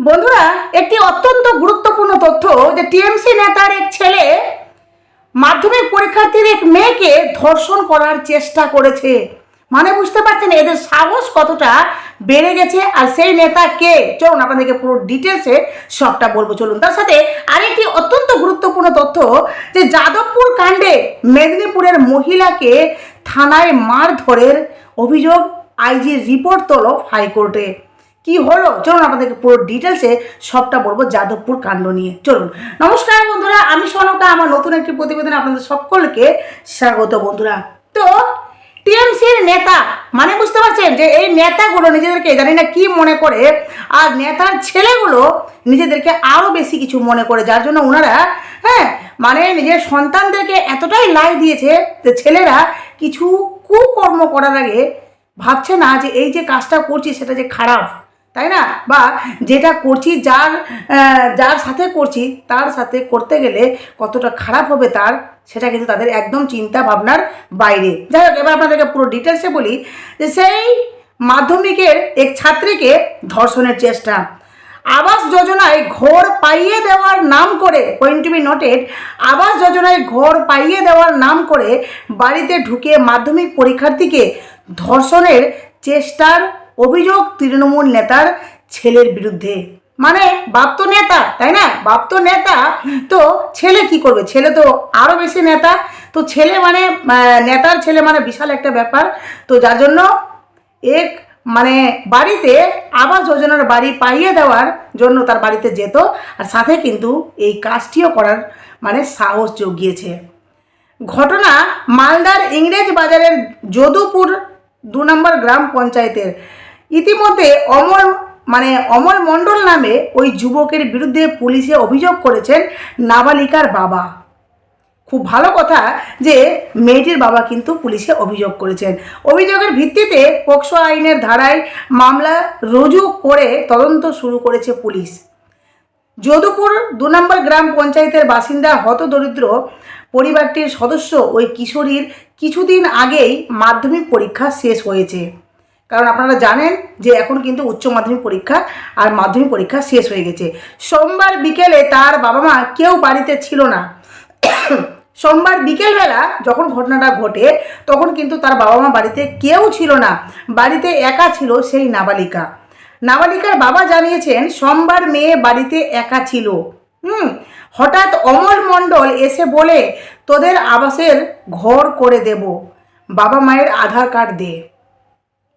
বন্ধুরা, একটি অত্যন্ত গুরুত্বপূর্ণ তথ্য যে টিএমসি নেতার এক ছেলে মাধ্যমিক পরীক্ষার্থীর এক মেয়েকে ধর্ষণ করার চেষ্টা করেছে। মানে বুঝতে পারছেন, এদের সাহস কতটা বেড়ে গেছে আর সেই নেতা কে? চলুন আপনাদেরকে পুরো ডিটেলসে সবটা বলব। চলুন, তার সাথে আরেকটি অত্যন্ত গুরুত্বপূর্ণ তথ্য যে যাদবপুর কাণ্ডে মেদিনীপুরের মহিলাকে থানায় মারধরের অভিযোগ আইজির রিপোর্ট তলব হাইকোর্টে। কি হলো? চলুন আপনাদেরকে পুরো ডিটেলসে সবটা বলব যাদবপুর কাণ্ড নিয়ে। চলুন। নমস্কার বন্ধুরা, আমি সনকা, আমার নতুন একটি প্রতিবেদনে আপনাদের সকলকে স্বাগত বন্ধুরা। তো, টিএমসির নেতা মানে বুঝতে পারছেন যে এই নেতাগুলো নিজেদেরকে, জানি না কী মনে করে, আর নেতার ছেলেগুলো নিজেদেরকে আরও বেশি কিছু মনে করে, যার জন্য ওনারা হ্যাঁ মানে নিজের সন্তানদেরকে এতটাই লাই দিয়েছে যে ছেলেরা কিছু কুকর্ম করার আগে ভাবছে না যে এই যে কাজটা করছি সেটা যে খারাপ। তাই না? বা যেটা করছি যার যার সাথে করছি, তার সাথে করতে গেলে কতটা খারাপ হবে তার, সেটা কিন্তু তাদের একদম চিন্তা ভাবনার বাইরে। যাই হোক, এবার আপনাদেরকে পুরো ডিটেলসে বলি যে সেই মাধ্যমিকের এক ছাত্রীকে ধর্ষণের চেষ্টা। আবাস যোজনায় ঘর পাইয়ে দেওয়ার নাম করে পয়েন্ট টু বি নোটেড আবাস যোজনায় ঘর পাইয়ে দেওয়ার নাম করে বাড়িতে ঢুকে মাধ্যমিক পরীক্ষার্থীকে ধর্ষণের চেষ্টার অভিযোগ তৃণমূল নেতার ছেলের বিরুদ্ধে। মানে বাপ তো নেতা, তাই না? বাপ তো নেতা, তো ছেলে কি করবে? ছেলে তো আরও বেশি নেতা। তো ছেলে মানে নেতার ছেলে মানে বিশাল একটা ব্যাপার। তো যার জন্য এক মানে বাড়িতে আবাস যোজনার বাড়ি পাইয়ে দেওয়ার জন্য তার বাড়িতে যেত। আর সাথে কিন্তু এই কাজটিও করার মানে সাহস জুগিয়েছে। ঘটনা মালদার ইংরেজ বাজারের যদুপুর দু নম্বর গ্রাম পঞ্চায়েতের। ইতিমধ্যে অমর মানে অমল মণ্ডল নামে ওই যুবকের বিরুদ্ধে পুলিশে অভিযোগ করেছেন নাবালিকার বাবা। খুব ভালো কথা যে মেয়েটির বাবা কিন্তু পুলিশে অভিযোগ করেছেন। অভিযোগের ভিত্তিতে পোক্সো আইনের ধারায় মামলা রুজু করে তদন্ত শুরু করেছে পুলিশ। যদুপুর দু নম্বর গ্রাম পঞ্চায়েতের বাসিন্দা হতদরিদ্র পরিবারটির সদস্য ওই কিশোরীর কিছুদিন আগেই মাধ্যমিক পরীক্ষা শেষ হয়েছে। কারণ আপনারা জানেন যে এখন কিন্তু উচ্চ মাধ্যমিক পরীক্ষা আর মাধ্যমিক পরীক্ষা শেষ হয়ে গেছে। সোমবার বিকেলে তার বাবা মা কেউ বাড়িতে ছিল না। সোমবার বিকেলবেলা যখন ঘটনাটা ঘটে, তখন কিন্তু তার বাবা মা বাড়িতে কেউ ছিল না। বাড়িতে একা ছিল সেই নাবালিকা। নাবালিকার বাবা জানিয়েছেন, সোমবার মেয়ে বাড়িতে একা ছিল। হুম, হঠাৎ অমল মণ্ডল এসে বলে, তোদের আবাসের ঘর করে দেব। বাবা মায়ের আধার কার্ড দে।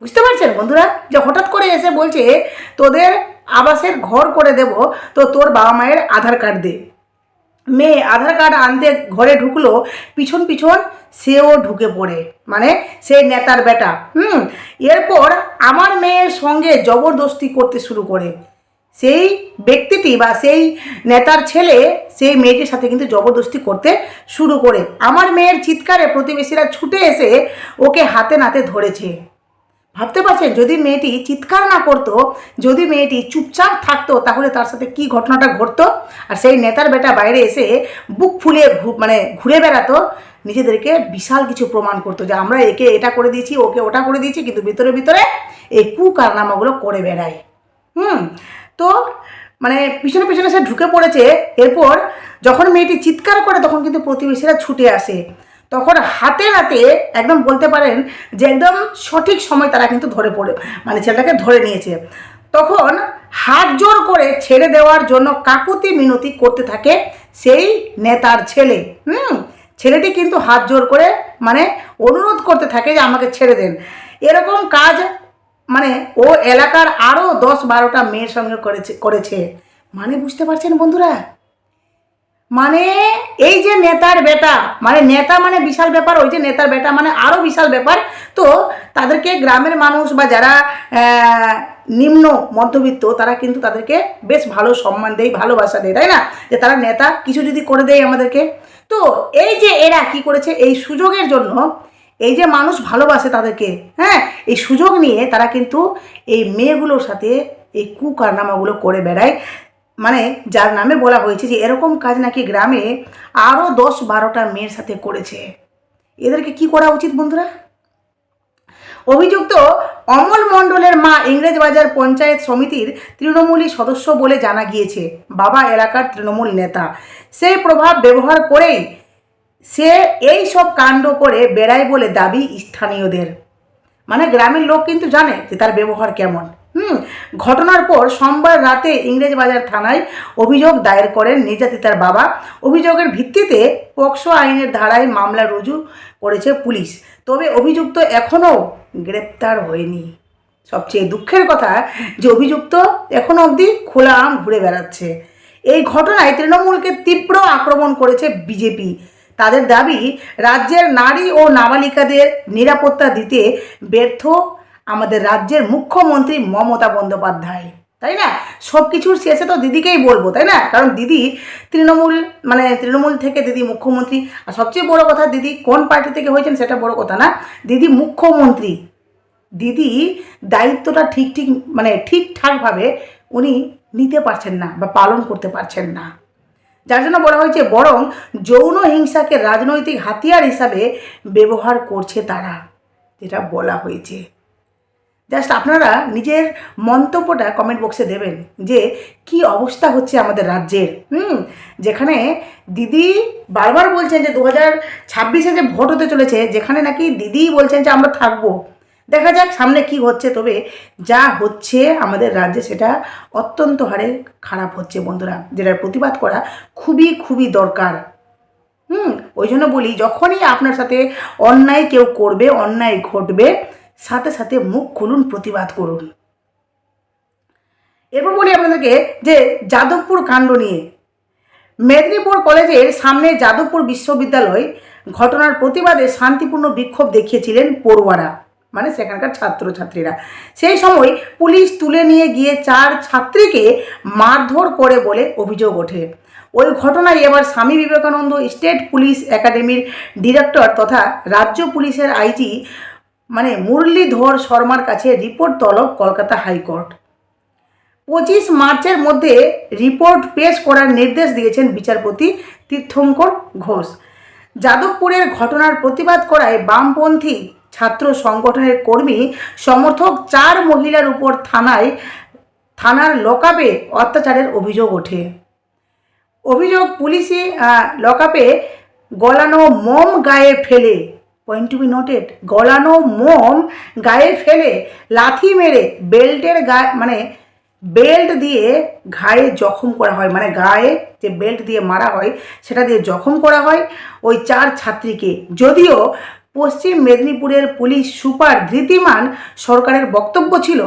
বুঝতে পারছেন বন্ধুরা? যে হঠাৎ করে এসে বলছে, তোদের আবাসের ঘর করে দেব, তো তোর বাবা মায়ের আধার কার্ড দে। মেয়ে আধার কার্ড আনতে ঘরে ঢুকলো, পিছন পিছন সেও ঢুকে পড়ে মানে সেই নেতার বেটা, হুম? এরপর আমার মেয়ের সঙ্গে জবরদস্তি করতে শুরু করে। সেই ব্যক্তিটি বা সেই নেতার ছেলে সেই মেয়েটির সাথে কিন্তু জবরদস্তি করতে শুরু করে। আমার মেয়ের চিৎকারে প্রতিবেশীরা ছুটে এসে ওকে হাতে নাতে ধরেছে। ভাবতে পারছেন যদি মেয়েটি চিৎকার না করতো, যদি মেয়েটি চুপচাপ থাকতো, তাহলে তার সাথে কি ঘটনাটা ঘটতো? আর সেই নেতার বেটা বাইরে এসে বুক ফুলিয়ে মানে ঘুরে বেড়াতো, নিজেদেরকে বিশাল কিছু প্রমাণ করতো যে আমরা একে এটা করে দিয়েছি, ওকে ওটা করে দিয়েছি, কিন্তু ভিতরে ভিতরে এই কুকারনামাগুলো করে বেড়ায়। হুম, তো মানে পিছনে পিছনে সে ঢুকে পড়েছে, এরপর যখন মেয়েটি চিৎকার করে, তখন কিন্তু প্রতিবেশীরা ছুটে আসে। তখন হাতে হাতে একদম বলতে পারেন যে একদম সঠিক সময় তারা কিন্তু ধরে পড়ে মানে ছেলেটাকে ধরে নিয়েছে। তখন হাত জোর করে ছেড়ে দেওয়ার জন্য কাকুতি মিনতি করতে থাকে সেই নেতার ছেলে। হুম? ছেলেটি কিন্তু হাত জোর করে মানে অনুরোধ করতে থাকে যে আমাকে ছেড়ে দেন। এরকম কাজ মানে ও এলাকার আরও দশ বারোটা মেয়ের সঙ্গে করেছে করেছে। মানে বুঝতে পারছেন বন্ধুরা? মানে এই যে নেতার বেটা মানে নেতা মানে বিশাল ব্যাপার, ওই যে নেতার বেটা মানে আরও বিশাল ব্যাপার। তো তাদেরকে গ্রামের মানুষ বা যারা নিম্ন মধ্যবিত্ত, তারা কিন্তু তাদেরকে বেশ ভালো সম্মান দেয়, ভালোবাসা দেয়, তাই না? যে তারা নেতা, কিছু যদি করে দেয় আমাদেরকে। তো এই যে এরা কি করেছে, এই সুযোগের জন্য এই যে মানুষ ভালোবাসে তাদেরকে হ্যাঁ? এই সুযোগ নিয়ে তারা কিন্তু এই মেয়েগুলোর সাথে এই কুকারনামাগুলো করে বেড়ায়। মানে যার নামে বলা হয়েছে যে এরকম কাজ নাকি গ্রামে আরও দশ বারোটা মেয়ের সাথে করেছে। এদেরকে কি করা উচিত বন্ধুরা? অভিযুক্ত অমল মণ্ডলের মা ইংরেজবাজার পঞ্চায়েত সমিতির তৃণমূলী সদস্য বলে জানা গিয়েছে। বাবা এলাকার তৃণমূল নেতা। সেই প্রভাব ব্যবহার করেই সে এই সব কাণ্ড করে বেড়ায় বলে দাবি স্থানীয়দের। মানে গ্রামের লোক কিন্তু জানে যে তার ব্যবহার কেমন। হুম ঘটনার পর সোমবার রাতে ইংরেজবাজার থানায় অভিযোগ দায়ের করেন নির্যাতিতার বাবা। অভিযোগের ভিত্তিতে পক্সো আইনের ধারায় মামলা রুজু করেছে পুলিশ। তবে অভিযুক্ত এখনও গ্রেপ্তার হয়নি। সবচেয়ে দুঃখের কথা যে অভিযুক্ত এখনও অবধি খোলা আম ঘুরে বেড়াচ্ছে। এই ঘটনায় তৃণমূলকে তীব্র আক্রমণ করেছে বিজেপি। তাদের দাবি, রাজ্যের নারী ও নাবালিকাদের নিরাপত্তা দিতে ব্যর্থ আমাদের রাজ্যের মুখ্যমন্ত্রী মমতা বন্দ্যোপাধ্যায়। তাই না? সব কিছুর শেষে তো দিদিকেই বলব, তাই না? কারণ দিদি তৃণমূল মানে তৃণমূল থেকে দিদি মুখ্যমন্ত্রী। আর সবচেয়ে বড় কথা, দিদি কোন পার্টি থেকে হয়েছেন সেটা বড় কথা না। দিদি মুখ্যমন্ত্রী। দিদি দায়িত্বটা ঠিক ঠিক মানে ঠিকঠাকভাবে উনি নিতে পারছেন না বা পালন করতে পারছেন না। যার জন্য বলা হয়েছে, বরং যৌন হিংসাকে রাজনৈতিক হাতিয়ার হিসাবে ব্যবহার করছে তারা, যেটা বলা হয়েছে। জাস্ট আপনারা নিজের মন্তব্যটা কমেন্ট বক্সে দেবেন যে কি অবস্থা হচ্ছে আমাদের রাজ্যের, হুম? যেখানে দিদি বারবার বলছেন যে দু হাজার ছাব্বিশে যে ভোট হতে চলেছে, যেখানে নাকি দিদি বলছেন যে আমরা থাকব। দেখা যাক সামনে কি হচ্ছে, তবে যা হচ্ছে আমাদের রাজ্যে সেটা অত্যন্ত হারে খারাপ হচ্ছে বন্ধুরা, যেটার প্রতিবাদ করা খুবই খুবই দরকার। হুম? ওই জন্য বলি, যখনই আপনার সাথে অন্যায় কেউ করবে, অন্যায় ঘটবে সাথে সাথে মুখ খুলুন, প্রতিবাদ করুন। এরপর বলি আপনাদেরকে যে যাদবপুর কাণ্ড নিয়ে। মেদিনীপুর কলেজের সামনে যাদবপুর বিশ্ববিদ্যালয় ঘটনার প্রতিবাদে শান্তিপূর্ণ বিক্ষোভ দেখিয়েছিলেন পড়ুয়ারা মানে সেখানকার ছাত্রছাত্রীরা। সেই সময় পুলিশ তুলে নিয়ে গিয়ে চার ছাত্রীকে মারধর করে বলে অভিযোগ ওঠে। ওই ঘটনায় এবার স্বামী বিবেকানন্দ স্টেট পুলিশ একাডেমির ডিরেক্টর তথা রাজ্য পুলিশের আইজি মানে মুরলীধর শর্মার কাছে রিপোর্ট তলব কলকাতা হাইকোর্ট। পঁচিশ মার্চের মধ্যে রিপোর্ট পেশ করার নির্দেশ দিয়েছেন বিচারপতি তীর্থঙ্কর ঘোষ। যাদবপুরের ঘটনার প্রতিবাদ করায় বামপন্থী ছাত্র সংগঠনের কর্মী সমর্থক চার মহিলার উপর থানায়, থানার লকআপে অত্যাচারের অভিযোগ ওঠে। অভিযোগ পুলিশি লকআপে গলানো মোম গায়ে ফেলে পয়েন্ট টু বি নোটেড গলানো মোম গায়ে ফেলে, লাথি মেরে, বেল্টের গায়ে মানে বেল্ট দিয়ে ঘায়ে জখম করা হয়। মানে গায়ে যে বেল্ট দিয়ে মারা হয়, সেটা দিয়ে জখম করা হয় ওই চার ছাত্রীকে। যদিও পশ্চিম মেদিনীপুরের পুলিশ সুপার ধৃতিমান সরকারের বক্তব্য ছিল,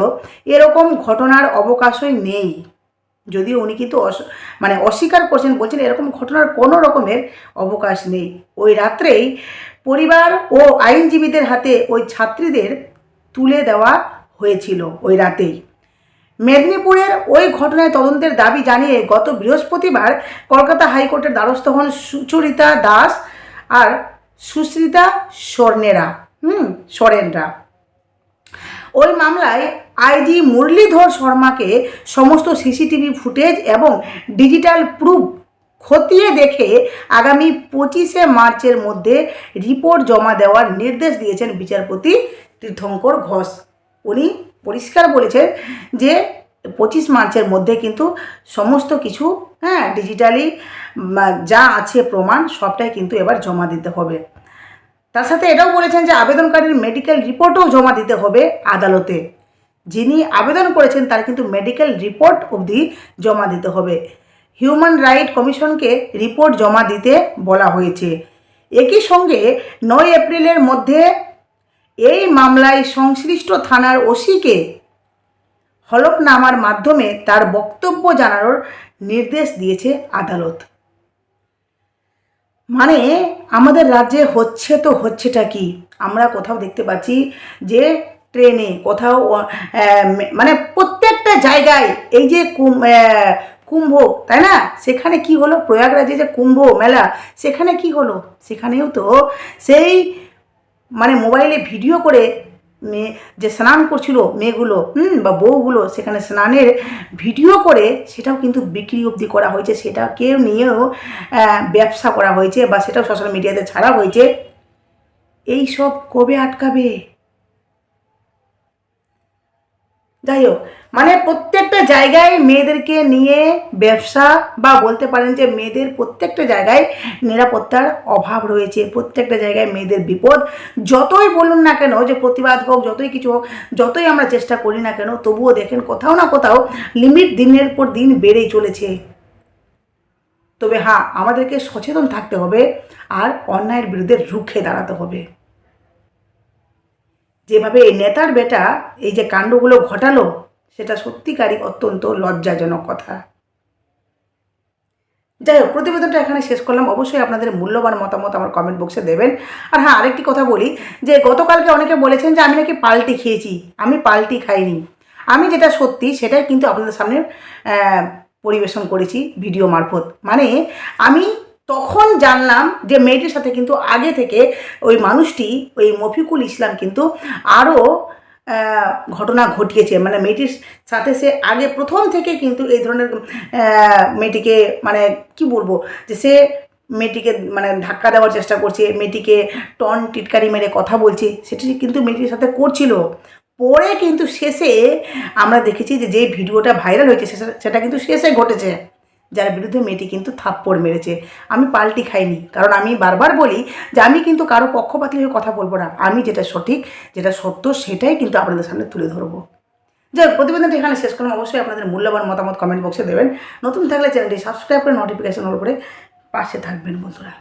এরকম ঘটনার অবকাশই নেই। যদিও উনি কিন্তু মানে অস্বীকার করছেন, বলছেন এরকম ঘটনার কোনো রকমের অবকাশ নেই। ওই রাত্রেই পরিবার ও আইনজীবীদের হাতে ওই ছাত্রীদের তুলে দেওয়া হয়েছিল ওই রাতেই। মেদিনীপুরের ওই ঘটনায় তদন্তের দাবি জানিয়ে গত বৃহস্পতিবার কলকাতা হাইকোর্টের দ্বারস্থ হন সুচরিতা দাস আর সুশ্রিতা স্বর্ণেরা, হুম সরেনরা ওই মামলায় আইজি মুরলীধর শর্মাকে সমস্ত সিসিটিভি ফুটেজ এবং ডিজিটাল প্রুফ খতিয়ে দেখে আগামী পঁচিশে মার্চের মধ্যে রিপোর্ট জমা দেওয়ার নির্দেশ দিয়েছেন বিচারপতি তীর্থঙ্কর ঘোষ। উনি পরিষ্কার বলেছে যে পঁচিশ মার্চের মধ্যে কিন্তু সমস্ত কিছু হ্যাঁ ডিজিটালি যা আছে প্রমাণ সবটাই কিন্তু এবার জমা দিতে হবে। তার সাথে এটাও বলেছেন যে আবেদনকারীর মেডিকেল রিপোর্টও জমা দিতে হবে আদালতে। যিনি আবেদন করেছেন, তার কিন্তু মেডিকেল রিপোর্ট অবধি জমা দিতে হবে। হিউম্যান রাইট কমিশনকে রিপোর্ট জমা দিতে বলা হয়েছে। একই সঙ্গে নয় এপ্রিলের মধ্যে এই মামলায় সংশ্লিষ্ট থানার ওসিকে হলফনামার মাধ্যমে তার বক্তব্য জানানোর নির্দেশ দিয়েছে আদালত। মানে আমাদের রাজ্যে হচ্ছে তো হচ্ছেটা কি? আমরা কোথাও দেখতে পাচ্ছি যে ট্রেনে কোথাও মানে প্রত্যেকটা জায়গায় এই যে কুম্ভ, তাই না? সেখানে কি হলো? প্রয়াগরাজে যে কুম্ভ মেলা, সেখানে কি হলো? সেখানেও তো সেই মানে মোবাইলে ভিডিও করে মেয়ে, যে স্নান করছিল মেয়েগুলো, হুম, বা বউগুলো, সেখানে স্নানের ভিডিও করে সেটাও কিন্তু বিক্রি অবধি করা হয়েছে। সেটাকেও নিয়েও ব্যবসা করা হয়েছে বা সেটাও সোশ্যাল মিডিয়াতে ছাড়া হয়েছে। এই সব কবে আটকাবে? যাই হোক মানে প্রত্যেকটা জায়গায় মেয়েদেরকে নিয়ে ব্যবসা বা বলতে পারেন যে মেয়েদের প্রত্যেকটা জায়গায় নিরাপত্তার অভাব রয়েছে, প্রত্যেকটা জায়গায় মেয়েদের বিপদ। যতই বলুন না কেন যে প্রতিবাদ হোক, যতই কিছু হোক, যতই আমরা চেষ্টা করি না কেন, তবুও দেখেন কোথাও না কোথাও লিমিট দিনের পর দিন বেড়েই চলেছে। তবে হ্যাঁ আমাদেরকে সচেতন থাকতে হবে আর অন্যায়ের বিরুদ্ধে রুখে দাঁড়াতে হবে। যেভাবে এই নেতার বেটা এই যে কাণ্ডগুলো ঘটালো, সেটা সত্যিকারই অত্যন্ত লজ্জাজনক কথা। যাই হোক, প্রতিবেদনটা এখানে শেষ করলাম। অবশ্যই আপনাদের মূল্যবান মতামত আমার কমেন্ট বক্সে দেবেন। আর হ্যাঁ আরেকটি কথা বলি, যে গতকালকে অনেকে বলেছেন যে আমি নাকি পাল্টি খেয়েছি। আমি পাল্টি খাইনি। আমি যেটা সত্যি, সেটাই কিন্তু আপনাদের সামনে পরিবেশন করেছি ভিডিও মারফত। মানে আমি তখন জানলাম যে মেয়েটির সাথে কিন্তু আগে থেকে ওই মানুষটি, ওই মফিকুল ইসলাম কিন্তু আরও ঘটনা ঘটিয়েছে। মানে মেয়েটির সাথে সে আগে প্রথম থেকে কিন্তু এই ধরনের মেয়েটিকে মানে কি বলব, যে সে মেয়েটিকে মানে ধাক্কা দেওয়ার চেষ্টা করছে, মেয়েটিকে টন টিটকারি মেরে কথা বলছে, সেটি কিন্তু মেয়েটির সাথে করছিল। পরে কিন্তু শেষে আমরা দেখেছি যে যে ভিডিওটা ভাইরাল হয়েছে সেটা- কিন্তু শেষে ঘটেছে। যার বিরুদ্ধে মেয়েটি কিন্তু থাপ্পড় মেরেছে। আমি পাল্টি খাইনি, কারণ আমি বারবার বলি যে আমি কিন্তু কারও পক্ষপাতী হয়ে কথা বলব না। আমি যেটা সঠিক, যেটা সত্য, সেটাই কিন্তু আপনাদের সামনে তুলে ধরবো। যাই প্রতিবেদনটি এখানে শেষ করলাম। অবশ্যই আপনাদের মূল্যবান মতামত কমেন্ট বক্সে দেবেন। নতুন থাকলে চ্যানেলটি সাবস্ক্রাইব করে নোটিফিকেশন করে পাশে থাকবেন বন্ধুরা।